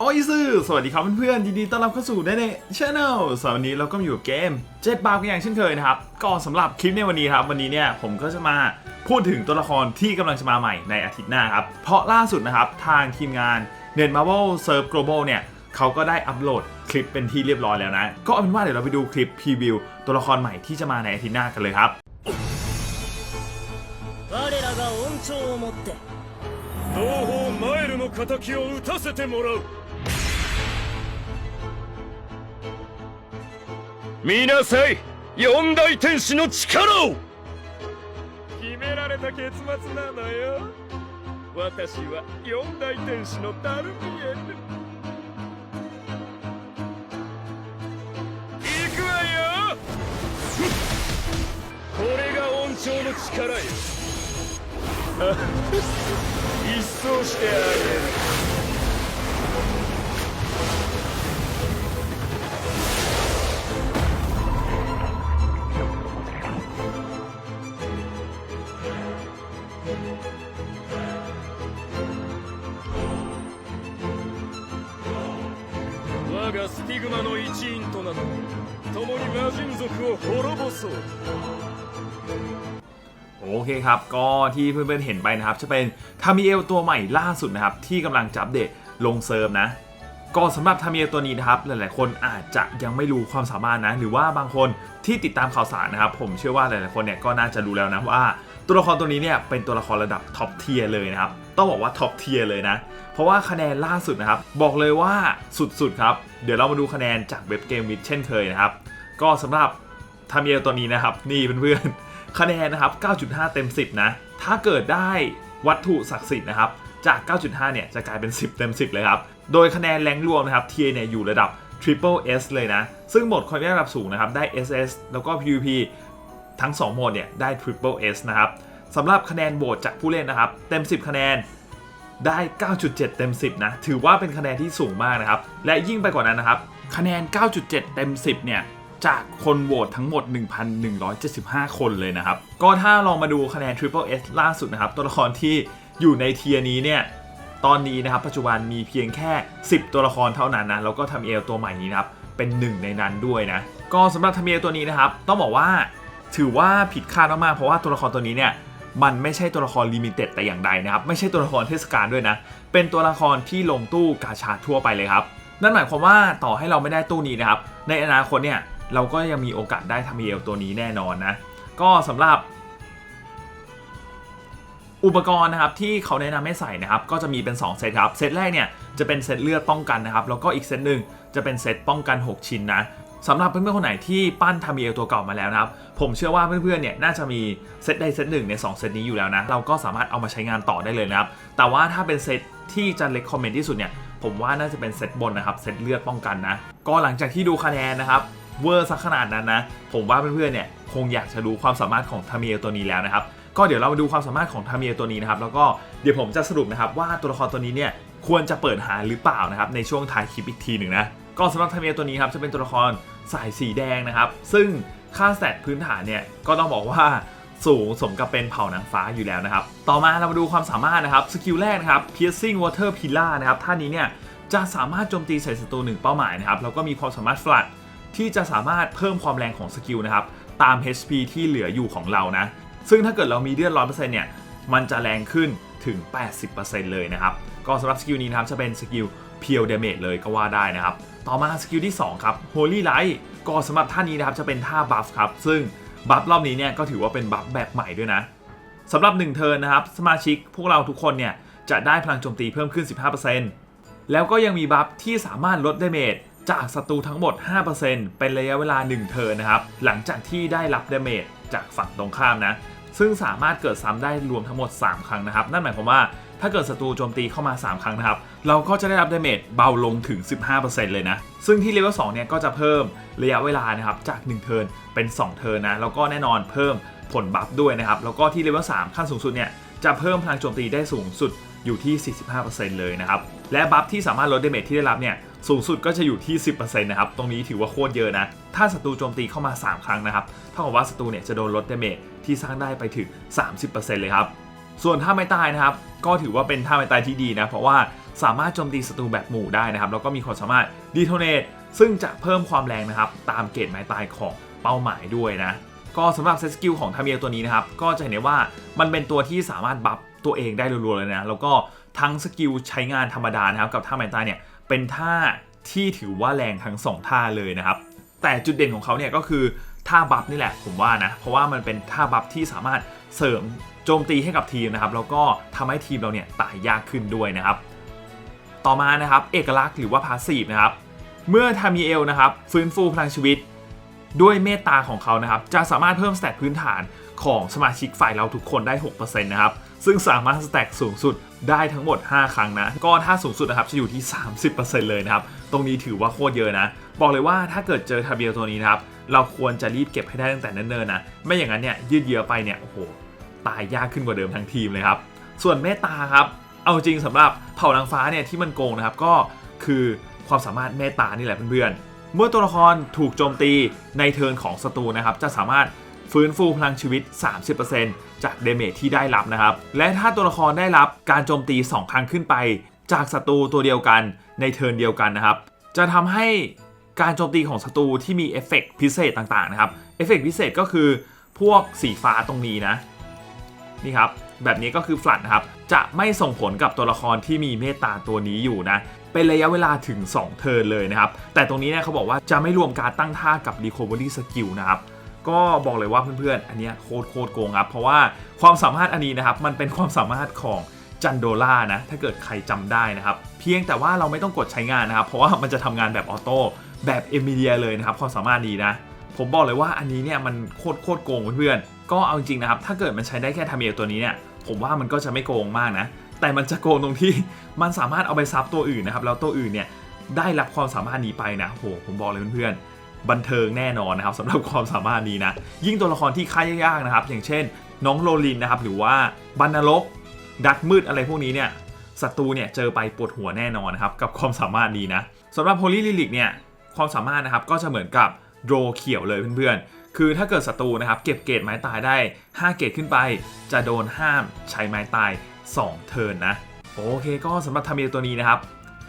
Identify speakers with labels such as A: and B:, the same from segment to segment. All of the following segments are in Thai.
A: โอ้ยซื่อสวัสดีครับเพื่อนๆยินดีต้อนรับเข้าสู่ได้ในช anel สำหรับวันนี้เราก็มาอยู่กับเกมเจ็ดบาร์กันอย่างเช่นเคยนะครับก็สำหรับคลิปในวันนี้ครับวันนี้เนี่ยผมก็จะมาพูดถึงตัวละครที่กำลังจะมาใหม่ในอาทิตย์หน้าครับ เพราะล่าสุดนะครับทางทีมงาน Net Marvel Serve Global เนี่ยเขาก็ได้อัปโหลดคลิปเป็นที่เรียบร้อยแล้วนะ ก็เอาเป็นว่าเดี๋ยวเราไปดูคลิปพรีวิวตัวละครใหม่ที่จะมาในอาทิตย์หน้ากันเลยครับ
B: 我らが恩寵をもって
C: 同胞マエルの敵を討たせてもらう 見なさい。四大天使の力を。決められた結末なのよ。私は四大天使のダルミエル。行くわよ。これが恩寵の力よ。一掃してある。 共に魔人族を滅ぼそう
A: โอเคครับ ก็ที่เพื่อนๆเห็นไปนะครับ จะเป็นทามิเอลตัวใหม่ล่าสุดนะครับ ที่กำลังจะอัปเดตลงเซิร์ฟนะ ก็สำหรับทามิเอลตัวนี้นะครับ หลายๆ คนอาจจะยังไม่รู้ความสามารถนะ หรือว่าบางคนที่ติดตามข่าวสารนะครับ ผมเชื่อว่าหลายๆ คนเนี่ยก็น่าจะรู้แล้วนะว่า ตัวละครตัวนี้เนี่ยเป็นตัวละครระดับท็อปเทียร์เลยนะครับ ต้องบอกว่าท็อปเทียร์เลยนะ เพราะว่าคะแนนล่าสุดนะครับ บอกเลยว่าสุดๆครับ เดี๋ยวเรามาดูคะแนนจากเว็บเกมวิดเช่นเคยนะครับ ก็สำหรับทามิเอลตัวนี้นะครับ นี่เพื่อนๆคะแนนนะครับ 9.5 เต็ม 10 นะ ถ้าเกิดได้วัตถุศักดิ์สิทธิ์นะครับ จาก 9.5 เนี่ยจะกลายเป็น 10 เต็ม 10 เลยครับ โดยคะแนนแรงรวมนะครับ TA เนี่ยอยู่ระดับ Triple S เลยนะ ซึ่งหมดความยากระดับสูงนะครับ ได้ SS แล้วก็ PVP ทั้ง 2 โหมดเนี่ยได้ Triple S นะครับสำหรับคะแนนโหวตจากผู้เล่นนะครับ เต็ม 10 คะแนนได้ 9.7 เต็ม 10 นะ ถือว่าเป็นคะแนนที่สูงมากนะครับ และยิ่งไปกว่านั้นนะครับ คะแนน 9.7 เต็ม 10 เนี่ย จากคนโหวตทั้งหมด 1,175 คนเลยนะครับ ก็ถ้าลองมาดูคะแนน Triple S ล่าสุดนะครับ ตัวละครที่อยู่ในเทียร์นี้เนี่ย ตอนนี้นะครับ ปัจจุบันมีเพียงแค่ 10 ตัวละครเท่านั้นนะ แล้วก็ทำเอลตัวใหม่นี้นะครับ เป็นหนึ่งในนั้นด้วยนะ ก็สำหรับทำเอลตัวนี้นะครับ ต้องบอกว่า ถือว่าผิดคาดมากๆเพราะว่าตัวละครตัวนี้เนี่ยมันไม่ใช่ตัวละครลิมิเต็ดแต่อย่างใดนะครับไม่ใช่ตัวละครเทศกาลด้วยนะ เป็นตัวละครที่ลงตู้กาชาทั่วไปเลยครับนั่นหมายความว่าต่อให้เราไม่ได้ตู้นี้นะครับ ในอนาคตเนี่ยเราก็ยังมีโอกาสได้ทำเอลตัวนี้แน่นอนนะก็สำหรับ อุปกรณ์นะครับที่เขาแนะนำให้ใส่นะครับก็จะมีเป็น 2 เซตครับ เซตแรกเนี่ยจะเป็นเซตเลือดป้องกันนะครับแล้วก็อีกเซตหนึ่งจะเป็นเซตป้องกัน 6 ชิ้นนะ สำหรับเพื่อนๆคนไหนที่ปั้นทามิเอลตัวเก่ามาแล้วนะครับ ผมเชื่อว่าเพื่อนๆเนี่ยน่าจะมีเซตใดเซตหนึ่งใน 2 เซตนี้อยู่แล้วนะ เราก็สามารถเอามาใช้งานต่อได้เลยนะครับ แต่ว่าถ้าเป็นเซตที่จะเล c คอมเมนต์ที่สุดเนี่ยผมว่าน่าจะเป็นเซตบนนะครับเซตเลือดป้องกันนะ ก็หลังจากที่ดูคะแนนนะครับเวอร์สักขนาดนั้นนะ ผมว่าเพื่อนๆเนี่ยคงอยากจะรู้ความสามารถของทามิเอลตัวนี้แล้วนะครับก็เดี๋ยวเรามาดูความสามารถของทามิเอลตัวนี้นะครับแล้วก็เดี๋ยวผมจะสรุปนะครับว่าตัวละครตัวนี้เนี่ยควรจะเปิดหาหรือเปล่านะครับในช่วงท้ายคลิปอีกทีหนึ่งนะ ก็สำหรับทามิเอลตัวนี้ครับจะเป็นตัวละครสายสีแดงนะครับ ซึ่งค่าสแตพื้นฐานเนี่ยก็ต้องบอกว่าสูงสมกับเป็นเผ่านางฟ้าอยู่แล้วนะครับ ต่อมาเรามาดูความสามารถนะครับ สกิลแรกนะครับ piercing water pillar นะครับ ท่านี้เนี่ยจะสามารถโจมตีใส่ศัตรูหนึ่งเป้าหมายนะครับ แล้วก็มีความสามารถ flat ที่จะสามารถเพิ่มความแรงของสกิลนะครับ ตาม HP ที่เหลืออยู่ของเรานะ ซึ่งถ้าเกิดเรามีเลือดร้อยเปอร์เซ็นต์เนี่ย มันจะแรงขึ้นถึง 80%เลยนะครับ ก็สำหรับสกิลนี้นะครับ จะเป็นสกิล เพียวเดเมจเลยก็ว่าได้นะครับ ต่อมาสกิลที่ 2 ครับ Holy Light ก็สำหรับท่านี้นะครับจะเป็นท่าบัฟครับ ซึ่งบัฟรอบนี้เนี่ยก็ถือว่าเป็นบัฟแบบใหม่ด้วยนะสำหรับ 1 เทิร์นนะครับ สมาชิกพวกเราทุกคนเนี่ยจะได้พลังโจมตีเพิ่มขึ้น 15%แล้วก็ยังมีบัฟที่สามารถลดเดเมจจากศัตรูทั้งหมด 5%เป็นระยะเวลา 1 เทิร์นนะครับ หลังจากที่ได้รับเดเมจจากฝั่งตรงข้ามนะ ซึ่งสามารถเกิดซ้ำได้รวมทั้งหมด 3 ครั้งนะครับ นั่นหมายความว่าถ้าเกิดศัตรูโจมตีเข้ามา 3 ครั้งนะครับ เราก็จะได้รับดาเมจเบาลงถึง 15%เลยนะ ซึ่งที่เลเวล2เนี่ยก็จะเพิ่มระยะเวลานะครับจาก 1 เทิร์นเป็น 2 เทิร์นนะ แล้วก็แน่นอนเพิ่มผลบัฟด้วยนะครับ แล้วก็ที่เลเวล3ขั้นสูงสุดเนี่ยจะเพิ่มพลังโจมตีได้สูงสุดอยู่ที่ 45%เลยนะครับ และบัฟที่สามารถลดดาเมจที่ได้รับเนี่ย สูงสุดก็จะอยู่ที่ 10%นะครับ ตรงนี้ถือว่าโคตรเยอะนะ ถ้าศัตรูโจมตีเข้ามา 3 ครั้งนะครับ เท่ากับว่าศัตรูเนี่ยจะโดนลดดเมจที่สร้างได้ไปถึง 30%เลยครับ ส่วนท่าไม่ตายนะครับ ก็ถือว่าเป็นท่าไม่ตายที่ดีนะ เพราะว่าสามารถโจมตีศัตรูแบบหมู่ได้นะครับ แล้วก็มีความสามารถดีโทเนตซึ่งจะเพิ่มความแรงนะครับ ตามเกรดไม้ตายของเป้าหมายด้วยนะ ก็สำหรับเซตสกิลของทาเมียตัวนี้นะครับ ก็จะเห็นได้ว่ามันเป็นตัวที่สามารถบัฟตัวเองได้รัวๆเลยนะ แล้วก็ทั้งสกิลใช้งานธรรมดานะครับกับท่าไม้ตายเนี่ย เป็นท่าที่ถือว่าแรงทั้งสองท่าเลยนะครับ แต่จุดเด่นของเขาเนี่ยก็คือท่าบัฟนี่แหละผมว่านะ เพราะว่ามันเป็นท่าบัฟที่สามารถเสริมโจมตีให้กับทีมนะครับ แล้วก็ทำให้ทีมเราเนี่ยตายยากขึ้นด้วยนะครับ ต่อมานะครับเอกลักษณ์หรือว่าพาสซีฟนะครับ เมื่อทามีเอลนะครับฟื้นฟูพลังชีวิต ด้วยเมตตาของเขานะครับ จะสามารถเพิ่มสแตทพื้นฐานของสมาชิกฝ่ายเราทุกคนได้ 6%นะครับ ซึ่งสามารถสแต็กสูงสุดได้ทั้งหมด 5 ครั้งนะ ก็ถ้าสูงสุดนะครับจะอยู่ที่ 30%เลยนะครับ ตรงนี้ถือว่าโคตรเยอะนะ บอกเลยว่าถ้าเกิดเจอทาเบียตัวนี้นะครับ เราควรจะรีบเก็บให้ได้ตั้งแต่เนิ่นๆนะ ไม่อย่างนั้นเนี่ยยืดเยื้อไปเนี่ยโอ้โหตายยากขึ้นกว่าเดิมทั้งทีมเลยครับ ส่วนเมตตาครับ เอาจริงสำหรับเผ่านางฟ้าเนี่ยที่มันโกงนะครับก็คือความสามารถเมตตานี่แหละเพื่อนๆ เมื่อตัวละครถูกโจมตีในเทิร์นของศัตรูนะครับจะสามารถ ฟื้นฟูพลังชีวิต 30%จากเดเมจที่ได้รับนะครับ และถ้าตัวละครได้รับการโจมตี 2 ครั้งขึ้นไป จากศัตรูตัวเดียวกันในเทิร์นเดียวกันนะครับ จะทำให้การโจมตีของศัตรูที่มีเอฟเฟกต์พิเศษต่างๆนะครับ เอฟเฟกต์พิเศษก็คือพวกสีฟ้าตรงนี้นะ นี่ครับ แบบนี้ก็คือฟลัดนะครับ จะไม่ส่งผลกับตัวละครที่มีเมตตาตัวนี้อยู่นะ เป็นระยะเวลาถึง 2 เทิร์นเลยนะครับ แต่ตรงนี้เนี่ยเขาบอกว่าจะไม่รวมการตั้งท่ากับ Recovery Skill นะครับ ก็บอกเลยว่าเพื่อนๆ อันนี้โคตรโคตรโกงครับ เพราะว่าความสามารถอันนี้นะครับ มันเป็นความสามารถของจันโดล่านะ ถ้าเกิดใครจำได้นะครับ เพียงแต่ว่าเราไม่ต้องกดใช้งานนะครับ เพราะว่ามันจะทำงานแบบออโต้แบบเอมิเลียเลยนะครับ ความสามารถนี้นะ ผมบอกเลยว่าอันนี้เนี่ยมันโคตรโคตรโกงเพื่อนๆ ก็เอาจริงๆนะครับ ถ้าเกิดมันใช้ได้แค่ทาเมียตัวนี้เนี่ย ผมว่ามันก็จะไม่โกงมากนะ แต่มันจะโกงตรงที่มันสามารถเอาไปซับตัวอื่นนะครับ แล้วตัวอื่นเนี่ยได้รับความสามารถนี้ไปนะโหผมบอกเลยเพื่อนๆ บันเทิงแน่นอนนะครับสำหรับความสามารถนี้นะยิ่งตัวละครที่ค่ายยากๆนะครับ อย่างเช่น น้องโรลินนะครับหรือว่าบันนรกดักมืดอะไรพวกนี้เนี่ยศัตรูเนี่ยเจอไปปวดหัวแน่นอนนะครับกับความสามารถนี้นะสำหรับโพลีลิลิกเนี่ยความสามารถนะครับก็จะเหมือนกับโดรเขียวเลยเพื่อนๆ คือถ้าเกิดศัตรูนะครับเก็บเกรดไม้ตายได้ 5 เกรดขึ้นไป จะโดนห้ามใช้ไม้ตาย 2 เทิร์นนะโอเคก็สำหรับทาเมียตัวนี้นะครับ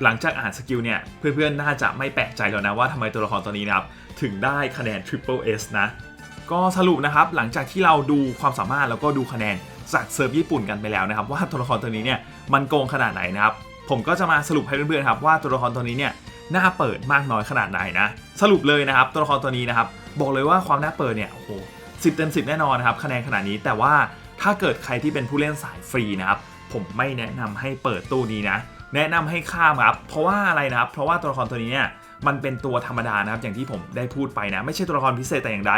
A: หลังจากอ่านสกิลเนี่ยเพื่อนๆ น่าจะไม่แปลกใจแล้วนะว่าทำไมตัวละครตัวนี้นะครับ ถึงได้คะแนน Triple S นะ ก็สรุปนะครับหลังจากที่เราดูความสามารถแล้วก็ดูคะแนนจากเซิร์ฟญี่ปุ่นกันไปแล้วนะครับ ว่าตัวละครตัวนี้เนี่ยมันโกงขนาดไหนนะครับ ผมก็จะมาสรุปให้เพื่อนๆครับว่าตัวละครตัวนี้เนี่ยน่าเปิดมากน้อยขนาดไหนนะ สรุปเลยนะครับ ตัวละครตัวนี้นะครับ บอกเลยว่าความน่าเปิดเนี่ยโอ้โหสิบเต็มสิบแน่นอนนะครับคะแนนขนาดนี้แต่ว่าถ้าเกิดใครที่เป็นผู้เล่นสายฟรีนะครับ ผมไม่แนะนำให้เปิดตู้นี้นะ แนะนำให้ข้ามครับเพราะว่าอะไรนะครับ เพราะว่าตัวละครตัวนี้เนี่ย มันเป็นตัวธรรมดานะครับอย่างที่ผมได้พูดไปนะ ไม่ใช่ตัวละครพิเศษแต่อย่างใด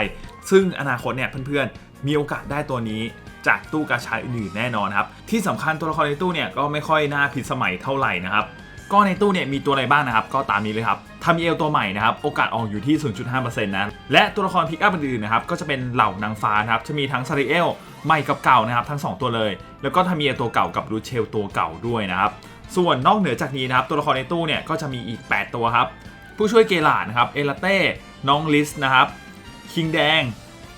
A: ซึ่งอนาคตเนี่ยเพื่อนๆ มีโอกาสได้ตัวนี้จากตู้กาชาอื่นๆแน่นอนครับ ที่สำคัญตัวละครในตู้เนี่ยก็ไม่ค่อยน่าผิดสมัยเท่าไหร่นะครับก็ในตู้เนี่ยมีตัวอะไรบ้างนะครับก็ตามนี้เลยครับทามิเอลตัวใหม่นะครับโอกาสออกอยู่ที่ 0.5%นะและตัวละครพิกอัพอื่นๆนะครับก็จะเป็นเหล่านางฟ้านะครับจะมีทั้งซาริเอลใหม่กับเก่านะครับทั้ง 2 ตัวเลย แล้วก็ทามิเอลตัวเก่ากับรูเชลตัวเก่าด้วยนะครับส่วนนอกเหนือจากนี้นะครับตัวละครในตู้เนี่ยก็จะมีอีก 8 ตัวครับ ผู้ช่วยเกลาดนะครับ เอลาเต้ น้องลิสนะครับ คิงแดง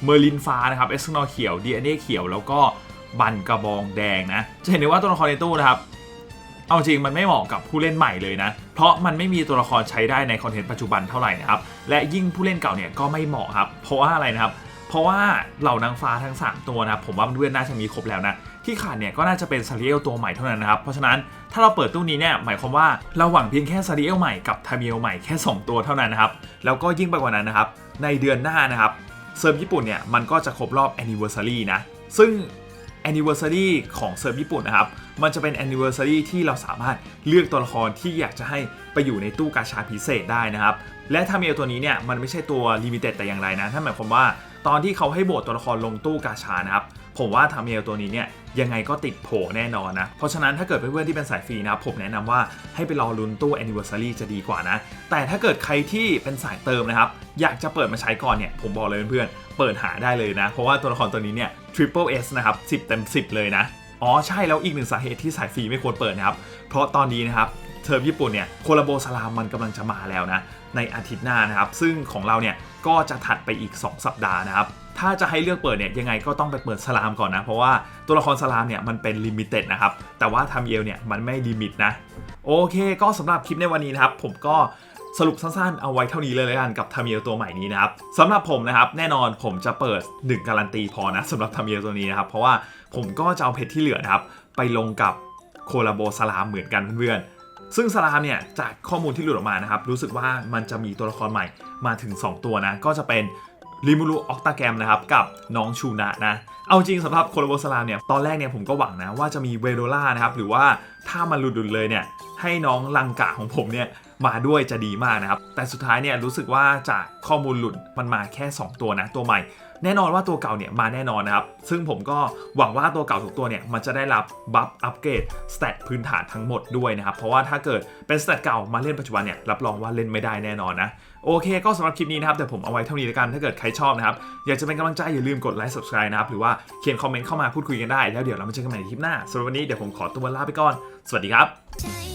A: เมอร์ลินฟ้านะครับ เอสโนเขียวดีเอเนเขียว แล้วก็บันกระบองแดงนะ จะเห็นได้ว่าตัวละครในตู้นะครับ เอาจริงมันไม่เหมาะกับผู้เล่นใหม่เลยนะ เพราะมันไม่มีตัวละครใช้ได้ในคอนเทนต์ปัจจุบันเท่าไหร่นะครับ และยิ่งผู้เล่นเก่าเนี่ยก็ไม่เหมาะครับ เพราะว่าอะไรนะครับ เพราะว่าเหล่านางฟ้าทั้ง 3 ตัวนะครับ ผมว่าเพื่อนน่าจะมีครบแล้วนะ ที่ขาดเนี่ยก็น่าจะเป็นซาริเอลตัวใหม่เท่านั้นนะครับ เพราะฉะนั้นถ้าเราเปิดตู้นี้เนี่ยหมายความว่าเราหวังเพียงแค่ซาริเอลใหม่กับทามิเอลใหม่แค่ 2 ตัวเท่านั้นนะครับ แล้วก็ยิ่งไปกว่านั้นนะครับในเดือนหน้านะครับเซิร์ฟญี่ปุ่นเนี่ยมันก็จะครบรอบ anniversary นะซึ่ง anniversary ของเซิร์ฟญี่ปุ่นนะครับมันจะเป็น anniversary ที่เราสามารถเลือกตัวละครที่อยากจะให้ไปอยู่ในตู้กาชาพิเศษได้นะครับและทามิเมลตัวนี้เนี่ยมันไม่ใช่ตัว limited แต่อย่างไรนะถ้าหมายความว่าตอนที่เขาให้โบสตัวละครลงตู้กาชานะครับ ผมว่าทาเมลตัวนี้เนี่ยยังไงก็ติดโผแน่นอนนะ เพราะฉะนั้นถ้าเกิดเพื่อนๆที่เป็นสายฟรีนะ ผมแนะนำว่าให้ไปรอลุ้นตู้ Anniversary จะดีกว่านะ แต่ถ้าเกิดใครที่เป็นสายเติมนะครับ อยากจะเปิดมาใช้ก่อนเนี่ย ผมบอกเลยเพื่อนๆ เปิดหาได้เลยนะ เพราะว่าตัวละครตัวนี้เนี่ย Triple S นะครับ 10 เต็ม 10 เลยนะ อ๋อใช่แล้วอีกหนึ่งสาเหตุที่สายฟรีไม่ควรเปิดนะครับ เพราะตอนนี้นะครับเทอมญี่ปุ่นเนี่ยโคลาโบสลามมันกำลังจะมาแล้วนะในอาทิตย์หน้านะครับซึ่งของเราเนี่ยก็จะถัดไปอีก 2 สัปดาห์นะครับ ถ้าจะให้เลือกเปิดเนี่ยยังไงก็ต้องไปเปิดสลามก่อนนะ เพราะว่าตัวละครสลามเนี่ยมันเป็นลิมิเต็ดนะครับ แต่ว่าทำเยลเนี่ยมันไม่ลิมิตนะ โอเคก็สำหรับคลิปในวันนี้นะครับ ผมก็สรุปสั้นๆ เอาไว้เท่านี้เลยแล้วกันกับทามิเอลตัวใหม่นี้นะครับสำหรับผมนะครับแน่นอนผมจะเปิด 1 การันตีพอนะสำหรับทามิเอลตัวนี้นะครับ เพราะว่าผมก็จะเอาเพชรที่เหลือนะครับ ไปลงกับโคลาโบสลามเหมือนกันเพื่อนๆซึ่งสลามเนี่ยจากข้อมูลที่หลุดออกมานะครับ รู้สึกว่ามันจะมีตัวละครใหม่มาถึง 2 ตัวนะ ก็จะเป็น ริมูรุออกตาแกรมนะครับกับน้องชูนะนะ เอาจริงสำหรับโคลโบสลามเนี่ยตอนแรกเนี่ยผมก็หวังนะว่าจะมีเวโดล่านะครับหรือว่าถ้ามันหลุดๆเลยเนี่ยให้น้องลังกะของผมเนี่ย มาด้วยจะดีมากนะครับ แต่สุดท้ายเนี่ยรู้สึกว่าจากข้อมูลหลุดมันมาแค่ 2 ตัวนะตัวใหม่ แน่นอนว่าตัวเก่าเนี่ยมาแน่นอนนะครับ ซึ่งผมก็หวังว่าตัวเก่าทุกตัวเนี่ยมันจะได้รับบัฟอัปเกรดสเตตพื้นฐานทั้งหมดด้วยนะครับ เพราะว่าถ้าเกิดเป็นสเตตเก่ามาเล่นปัจจุบันเนี่ยรับรองว่าเล่นไม่ได้แน่นอนนะโอเคก็สำหรับคลิปนี้นะครับเดี๋ยวผมเอาไว้เท่านี้แล้วกันถ้าเกิดใครชอบนะครับอยากจะเป็นกำลังใจอย่าลืมกดไลค์ subscribe นะครับหรือว่าเขียนคอมเมนต์เข้ามาพูดคุยกันได้แล้วเดี๋ยวเรามาเจอกันใหม่ในคลิปหน้าสำหรับวันนี้เดี๋ยวผมขอตัวลาไปก่อนสวัสดีครับ